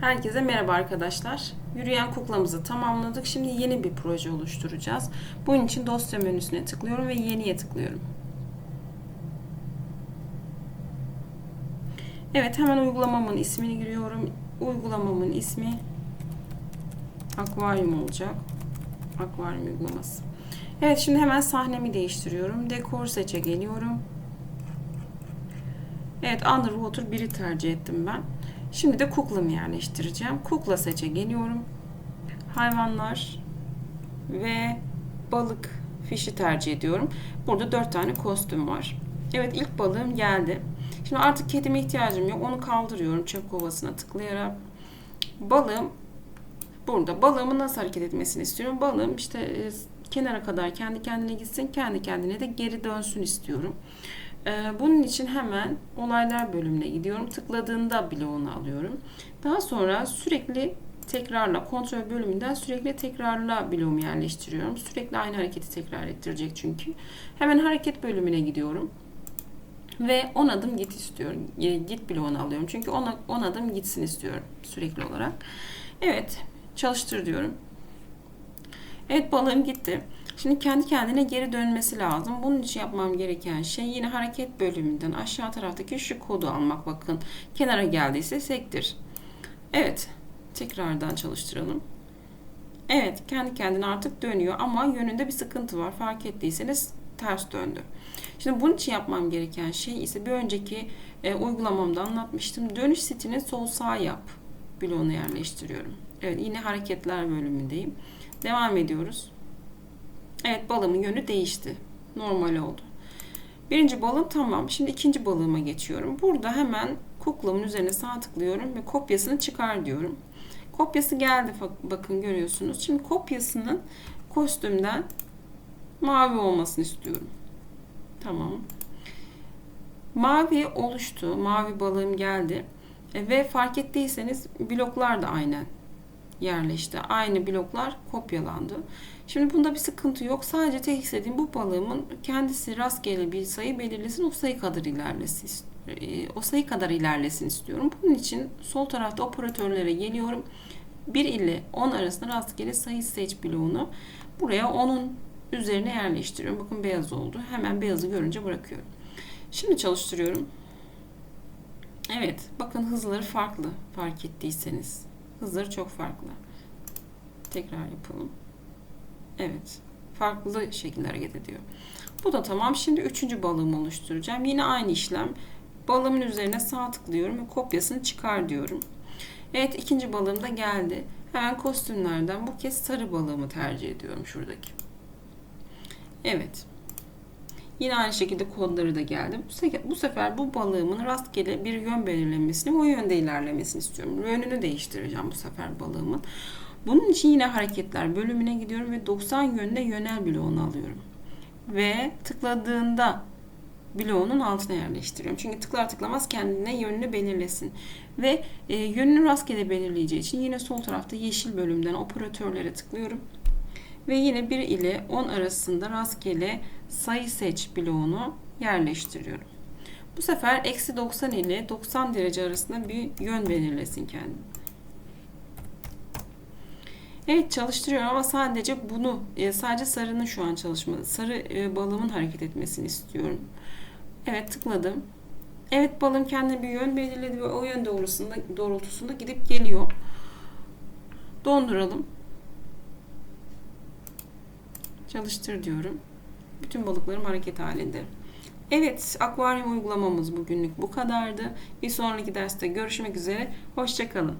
Herkese merhaba arkadaşlar. Yürüyen kuklamızı tamamladık. Şimdi yeni bir proje oluşturacağız. Bunun için dosya menüsüne tıklıyorum ve yeniye tıklıyorum. Evet hemen uygulamamın ismini giriyorum. Uygulamamın ismi akvaryum olacak. Akvaryum uygulaması. Evet şimdi hemen sahnemi değiştiriyorum. Dekor seçe geliyorum. Evet Underwater 1'i tercih ettim ben. Şimdi de kuklamı yerleştireceğim. Kukla seçe geliyorum. Hayvanlar ve balık fişi tercih ediyorum. Burada 4 tane kostüm var. Evet ilk balığım geldi. Şimdi artık kedime ihtiyacım yok. Onu kaldırıyorum çöp kovasına tıklayarak. Balığım burada. Balığımın nasıl hareket etmesini istiyorum. Balığım işte e, kenara kadar kendi kendine gitsin. Kendi kendine de geri dönsün istiyorum. Ee, Bunun için hemen olaylar bölümüne gidiyorum. Tıkladığında bloğunu alıyorum. Daha sonra sürekli tekrarla kontrol bölümünden sürekli tekrarla bloğumu yerleştiriyorum. Sürekli aynı hareketi tekrar ettirecek çünkü. Hemen hareket bölümüne gidiyorum. Ve 10 adım git istiyorum. E, Git bloğunu alıyorum. Çünkü 10 adım gitsin istiyorum sürekli olarak. Evet çalıştır diyorum. Evet balığım gitti. Şimdi kendi kendine geri dönmesi lazım. Bunun için yapmam gereken şey yine hareket bölümünden aşağı taraftaki şu kodu almak. Bakın kenara geldiyse sektir. Evet. Tekrardan çalıştıralım. Evet kendi kendine artık dönüyor ama yönünde bir sıkıntı var. Fark ettiyseniz ters döndü. Şimdi bunun için yapmam gereken şey ise bir önceki e, uygulamamda anlatmıştım. Dönüş sitini sol sağ yap bloğunu yerleştiriyorum. Evet yine hareketler bölümündeyim. Devam ediyoruz. Evet balığımın yönü değişti. Normal oldu. Birinci balığım tamam. Şimdi ikinci balığıma geçiyorum. Burada hemen kuklamın üzerine sağ tıklıyorum ve kopyasını çıkar diyorum. Kopyası geldi bakın görüyorsunuz. Şimdi kopyasının kostümden mavi olmasını istiyorum. Tamam. Mavi oluştu. Mavi balığım geldi. E, ve fark ettiyseniz bloklar da aynen yerleşti. Aynı bloklar kopyalandı. Şimdi bunda bir sıkıntı yok. Sadece tek istediğim bu balığımın kendisi rastgele bir sayı belirlesin. O sayı kadar ilerlesin. e, O sayı kadar ilerlesin istiyorum. Bunun için sol tarafta operatörlere geliyorum. 1 ile 10 arasında rastgele sayı seç bloğunu buraya 10'un üzerine yerleştiriyorum. Bakın beyaz oldu. Hemen beyazı görünce bırakıyorum. Şimdi çalıştırıyorum. Evet, bakın hızları farklı fark ettiyseniz. Hızları çok farklı. Tekrar yapalım. Evet. Farklı şekilde hareket ediyor. Bu da tamam. Şimdi üçüncü balığımı oluşturacağım. Yine aynı işlem. Balığımın üzerine sağ tıklıyorum ve kopyasını çıkar diyorum. Evet ikinci balığım da geldi. Hemen kostümlerden bu kez sarı balığımı tercih ediyorum şuradaki. Evet. Yine aynı şekilde kodları da geldi. Bu sefer, bu sefer bu balığımın rastgele bir yön belirlemesini o yönde ilerlemesini istiyorum. Yönünü değiştireceğim bu sefer balığımın. Bunun için yine hareketler bölümüne gidiyorum ve 90 yönde yönel bloğunu alıyorum. Ve tıkladığında bloğunun altına yerleştiriyorum. Çünkü tıklar tıklamaz kendine yönünü belirlesin. Ve e, yönünü rastgele belirleyeceği için yine sol tarafta yeşil bölümden operatörlere tıklıyorum. Ve yine 1 ile 10 arasında rastgele sayı seç bloğunu yerleştiriyorum. Bu sefer eksi 90 ile 90 derece arasında bir yön belirlesin kendine. Evet çalıştırıyorum ama sadece bunu e, sadece sarının şu an çalışması, sarı e, balığımın hareket etmesini istiyorum. Evet tıkladım. Evet balığım kendine bir yön belirledi ve o yön doğrusunda, doğrultusunda gidip geliyor. Donduralım. Çalıştır diyorum. Bütün balıklarım hareket halinde. Evet, akvaryum uygulamamız bugünlük bu kadardı. Bir sonraki derste görüşmek üzere. Hoşçakalın.